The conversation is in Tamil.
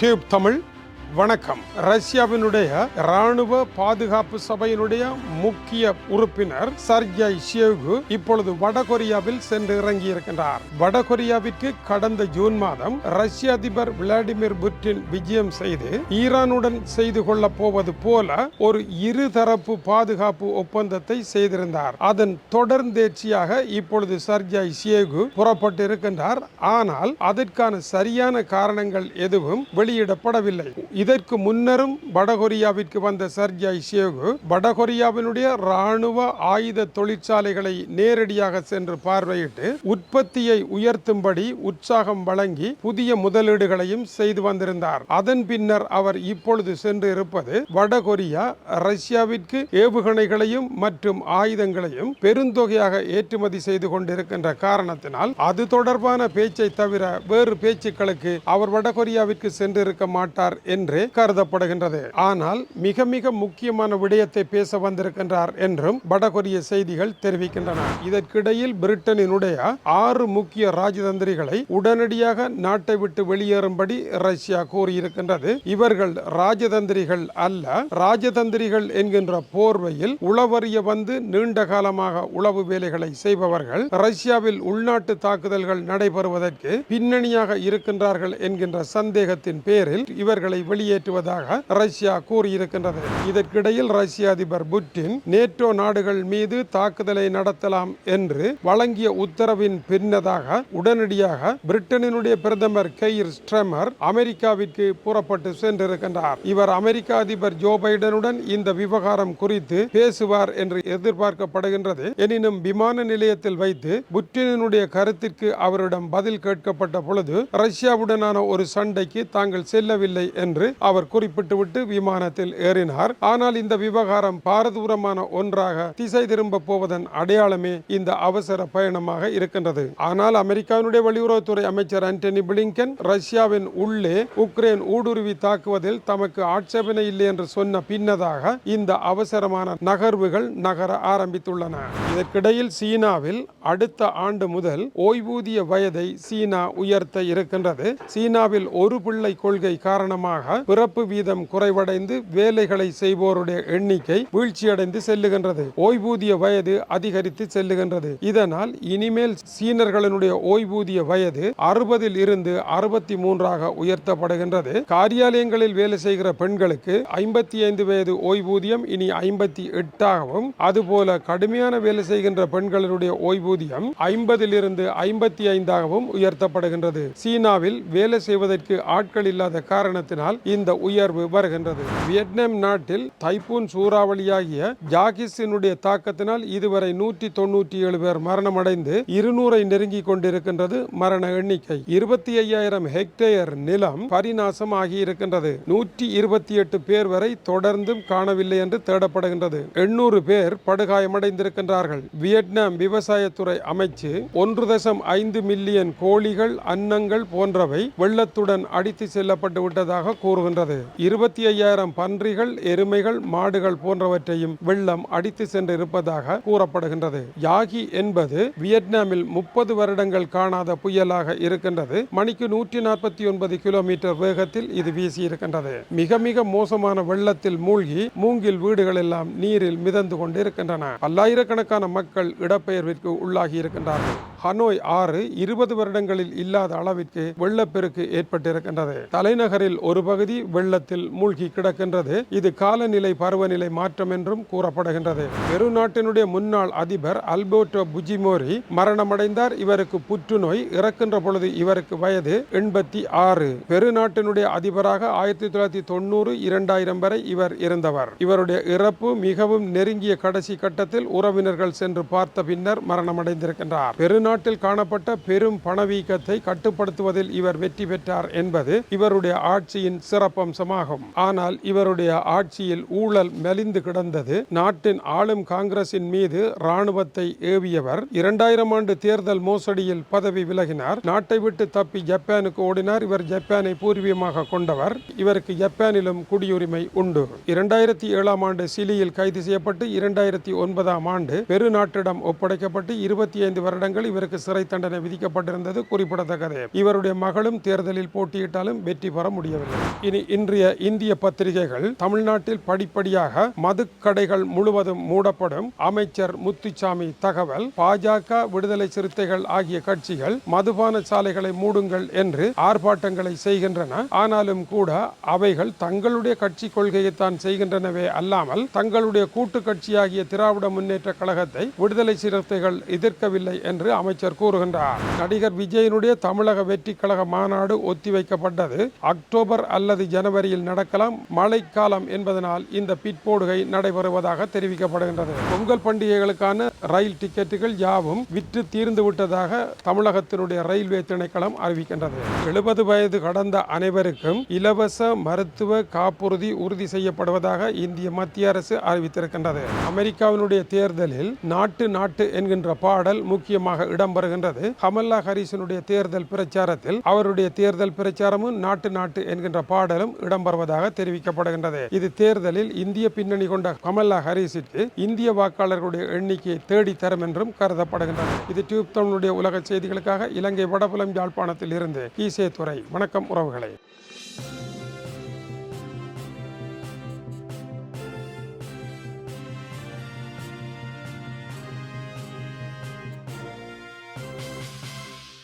டியூப் தமிழ். வணக்கம். ரஷ்யாவினுடைய ராணுவ பாதுகாப்பு சபையினுடைய முக்கிய உறுப்பினர் சர்ஜய் ஷேகு இப்பொழுது வடகொரியாவில் சென்று இறங்கியிருக்கின்றார். வடகொரியாவிற்கு கடந்த ஜூன் மாதம் ரஷ்ய அதிபர் விளாடிமிர் புட்டின் விஜயம் செய்து ஈரானுடன் செய்து கொள்ளப் போவது போல ஒரு இருதரப்பு பாதுகாப்பு ஒப்பந்தத்தை செய்திருந்தார். அதன் தொடர்ந்தேர்ச்சியாக இப்பொழுது சர்ஜை ஷேகு புறப்பட்டு இருக்கின்றார் ஆனால் அதற்கான சரியான காரணங்கள் எதுவும் வெளியிடப்படவில்லை. இதற்கு முன்னரும் வடகொரியாவிற்கு வந்த சர்ஜாய் ஷேகு வடகொரியாவினுடைய ராணுவ ஆயுத தொழிற்சாலைகளை நேரடியாக சென்று பார்வையிட்டு உற்பத்தியை உயர்த்தும்படி உற்சாகம் வழங்கி புதிய முதலீடுகளையும் செய்து வந்திருந்தார். அதன் பின்னர் அவர் இப்பொழுது சென்று இருப்பது வடகொரியா ரஷ்யாவிற்கு ஏவுகணைகளையும் மற்றும் ஆயுதங்களையும் பெருந்தொகையாக ஏற்றுமதி செய்து கொண்டிருக்கின்ற காரணத்தினால் அது தொடர்பான பேச்சை தவிர வேறு பேச்சுக்களுக்கு அவர் வடகொரியாவிற்கு சென்றிருக்க மாட்டார் என்று கருதப்படுகின்றது. ஆனால் மிக மிக முக்கியமான விடயத்தை பேச வந்திருக்கின்றார் என்றும் வடகொரிய செய்திகள் தெரிவிக்கின்றன. இதற்கிடையில் பிரிட்டனினுடைய ஆறு முக்கிய ராஜதந்திரிகளை உடனடியாக நாட்டை விட்டு வெளியேறும்படி ரஷ்யா கூறியிருக்கின்றது இவர்கள் ராஜதந்திரிகள் அல்ல ராஜதந்திரிகள் என்கின்ற போர்வையில் உளவறிய வந்து நீண்ட காலமாக உளவு வேலைகளை செய்பவர்கள் ரஷ்யாவில் உள்நாட்டு தாக்குதல்கள் நடைபெறுவதற்கு பின்னணியாக இருக்கின்றார்கள் என்கின்ற சந்தேகத்தின் பேரில் இவர்களை வெளி வெளியேற்றுவதாக ரஷ்யா கூறியிருக்கின்றது. இதற்கிடையில் ரஷ்ய அதிபர் புட்டின் நேட்டோ நாடுகள் மீது தாக்குதலை நடத்தலாம் என்று வழங்கிய உத்தரவின் பின்னதாக உடனடியாக பிரிட்டனினுடைய பிரதமர் கெயிர் ஸ்ட்ரெமர் அமெரிக்காவிற்கு புறப்பட்டு சென்றிருக்கின்றார். இவர் அமெரிக்க அதிபர் ஜோ பைடனுடன் இந்த விவகாரம் குறித்து பேசுவார் என்று எதிர்பார்க்கப்படுகின்றது. எனினும் விமான நிலையத்தில் வைத்து புட்டினுடைய கருத்திற்கு அவரிடம் பதில் கேட்கப்பட்ட பொழுது ரஷ்யாவுடனான ஒரு சண்டைக்கு தாங்கள் செல்லவில்லை என்று அவர் குறிப்பிட்டுவிட்டு விமானத்தில் ஏறினார். ஆனால் இந்த விவகாரம் பாரதூரமான ஒன்றாக திசை திரும்ப போவதன் அடையாளமே இந்த அவசர பயணமாக இருக்கின்றது. ஆனால் அமெரிக்காவினுடைய வெளியுறவுத்துறை அமைச்சர் ஆண்டனி பிளிங்கன் ரஷ்யாவின் உள்ளே உக்ரைன் ஊடுருவி தாக்குவதில் தமக்கு ஆட்சேபனை இல்லை என்று சொன்ன பின்னதாக இந்த அவசரமான நகர்வுகள் நகர ஆரம்பித்துள்ளன. இதற்கிடையில் சீனாவில் அடுத்த ஆண்டு முதல் ஓய்வூதிய வயதை சீனா உயர்த்த இருக்கின்றது. சீனாவில் ஒரு பிள்ளை கொள்கை காரணமாக பிறப்பு வீதம் குறைவடைந்து வேலைகளை செய்வோருடைய எண்ணிக்கை வீழ்ச்சியடைந்து செல்லுகின்றது. ஓய்வூதிய வயது அதிகரித்து செல்லுகின்றது. இதனால் இனிமேல் சீனர்களினுடைய ஓய்வூதிய வயது அறுபதில் இருந்து அறுபத்தி மூன்றாக உயர்த்தப்படுகின்றது. காரியாலயங்களில் வேலை செய்கிற பெண்களுக்கு ஐம்பத்தி ஐந்து வயது ஓய்வூதியம் இனி ஐம்பத்தி எட்டாகவும். அதுபோல கடுமையான வேலை செய்கின்ற பெண்களுடைய ஓய்வூதியம் ஐம்பதில் இருந்து ஐம்பத்தி ஐந்தாகவும் உயர்த்தப்படுகின்றது. சீனாவில் வேலை செய்வதற்கு ஆட்கள் இல்லாத காரணத்தினால் இந்த உயர்வு வருகின்றது. வியட்நாம் நாட்டில் தைப்பூன் சூறாவளியாகிய ஜாகிஸினுடைய தாக்கத்தினால் இதுவரை நூற்றி தொண்ணூற்றி ஏழு பேர் மரணமடைந்து இருநூறை நெருங்கி கொண்டிருக்கின்றது மரண எண்ணிக்கை. இருபத்தி ஐயாயிரம் ஹெக்டேயர் நிலம் பரிநாசம் ஆகியிருக்கின்றது நூற்றி இருபத்தி எட்டு பேர் வரை தொடர்ந்தும் காணவில்லை என்று தேடப்படுகின்றது. எண்ணூறு பேர் படுகாயமடைந்திருக்கின்றார்கள். வியட்நாம் விவசாயத்துறை அமைச்சு ஒன்று தசம் ஐந்து மில்லியன் கோழிகள் அன்னங்கள் போன்றவை வெள்ளத்துடன் அடித்து செல்லப்பட்டு விட்டதாக கூறுகின்றது. இருபத்தி ஐயாயிரம் பன்றிகள் எருமைகள் மாடுகள் போன்றவற்றையும் வெள்ளம் அடித்து சென்று இருப்பதாக கூறப்படுகின்றது. யாகி என்பது வியட்நாமில் முப்பது வருடங்கள் காணாத புயலாக இருக்கின்றது. மணிக்கு நூற்றி நாற்பத்தி ஒன்பது கிலோமீட்டர் வேகத்தில் இது வீசி இருக்கின்றது மிக மிக மோசமான வெள்ளத்தில் மூழ்கி மூங்கில் வீடுகள் எல்லாம் நீரில் மிதந்து கொண்டிருக்கின்றன. பல்லாயிரக்கணக்கான மக்கள் இடப்பெயர்விற்கு உள்ளாகி இருக்கின்றார்கள். ஹனோய் ஆறு இருபது வருடங்களில் இல்லாத அளவிற்கு வெள்ளப்பெருக்கு ஏற்பட்டிருக்கின்றது. தலைநகரில் ஒரு பகுதி வெள்ளத்தில் மூழ்கி கிடக்கின்றது. இது காலநிலை பருவநிலை மாற்றம் என்றும் கூறப்படுகின்றது. பெரு நாட்டினுடைய முன்னாள் அதிபர் அல்போட்டோ புஜிமோரி மரணமடைந்தார். இவருக்கு புற்றுநோய். இறக்கின்ற பொழுது இவருக்கு வயது எண்பத்தி ஆறு. பெரு நாட்டினுடைய அதிபராக ஆயிரத்தி தொள்ளாயிரத்தி தொண்ணூறு இரண்டாயிரம் வரை இவர் இருந்தவர். இவருடைய இறப்பு மிகவும் நெருங்கிய கடைசி கட்டத்தில் உறவினர்கள் சென்று பார்த்த பின்னர் மரணமடைந்திருக்கின்றார். பெருநாள் உள்நாட்டில் காணப்பட்ட பெரும் பணவீக்கத்தை கட்டுப்படுத்துவதில் இவர் வெற்றி பெற்றார் என்பது இவருடைய ஆட்சியின் சிறப்பம்சமாகும். ஆனால் இவருடைய ஆட்சியில் ஊழல் மெலிந்து கிடந்தது. நாட்டின் ஆளும் காங்கிரசின் மீது ராணுவத்தை ஏவியவர் இரண்டாயிரம் ஆண்டு தேர்தல் மோசடியில் பதவி விலகினார். நாட்டை விட்டு தப்பி ஜப்பானுக்கு ஓடினார். இவர் ஜப்பானை பூர்வீகமாக கொண்டவர். இவருக்கு ஜப்பானிலும் குடியுரிமை உண்டு. இரண்டாயிரத்தி ஏழாம் ஆண்டு சிலியில் கைது செய்யப்பட்டு இரண்டாயிரத்தி ஒன்பதாம் ஆண்டு பெருநாட்டிடம் ஒப்படைக்கப்பட்டு இருபத்தி ஐந்து வருடங்கள் இவர் இவருக்கு சிறை தண்டனை விதிக்கப்பட்டிருந்தது குறிப்பிடத்தக்கது. இவருடைய மகளும் தேர்தலில் போட்டியிட்டாலும் வெற்றி பெற முடியவில்லை. இனி இன்றைய இந்திய பத்திரிகைகள் தமிழ்நாட்டில் படிப்படியாக மதுக்கடைகள் முழுவதும் மூடப்படும். அமைச்சர் முத்துச்சாமி தகவல் பாஜக விடுதலை சிறுத்தைகள் ஆகிய கட்சிகள் மதுபான சாலைகளை மூடுங்கள் என்று ஆர்ப்பாட்டங்களை செய்கின்றன. ஆனாலும் கூட அவைகள் தங்களுடைய கட்சி கொள்கையைத்தான் செய்கின்றனவே அல்லாமல் தங்களுடைய கூட்டு கட்சியாகிய திராவிட முன்னேற்ற கழகத்தை விடுதலை சிறுத்தைகள் எதிர்க்கவில்லை என்று அமைச்சர் கூறுகின்றார். நடிகர் விஜயனுடைய தமிழக வெற்றி கழக மாநாடு ஒத்திவைக்கப்பட்டது. அக்டோபர் அல்லது ஜனவரியில் நடக்கலாம். மழைக்காலம் என்பதனால் இந்த பிற்போடுகை நடைபெறுவதாக தெரிவிக்கப்படுகின்றது. பொங்கல் பண்டிகைகளுக்கான ரயில் டிக்கெட்டுகள் யாவும் விற்று தீர்ந்து விட்டதாக தமிழகத்தினுடைய ரயில்வே திணைக்களம் அறிவிக்கின்றது. எழுபது வயது கடந்த அனைவருக்கும் இலவச மருத்துவ காப்புறுதி உறுதி செய்யப்படுவதாக இந்திய மத்திய அரசு அறிவித்திருக்கின்றது. அமெரிக்காவினுடைய தேர்தலில் நாட்டு நாட்டு என்கின்ற பாடல் முக்கியமாக இடம்பெறுகின்றது. கமல்லா ஹரிசனுடைய தேர்தல் பிரச்சாரத்தில் அவருடைய தேர்தல் பிரச்சாரமும் நாட்டு நாட்டு என்கின்ற பாடலும் இடம்பெறுவதாக தெரிவிக்கப்படுகின்றது. இது தேர்தலில் இந்திய பின்னணி கொண்ட கமல்லா ஹரிஸிற்கு இந்திய வாக்காளர்களுடைய எண்ணிக்கையை தேடி தரும் என்றும் கருதப்படுகின்றது. இது டியூப் தமிழுடைய உலக செய்திகளுக்காக இலங்கை வடபுலம் யாழ்ப்பாணத்தில் இருந்து கீசே துறை வணக்கம் உறவுகளை.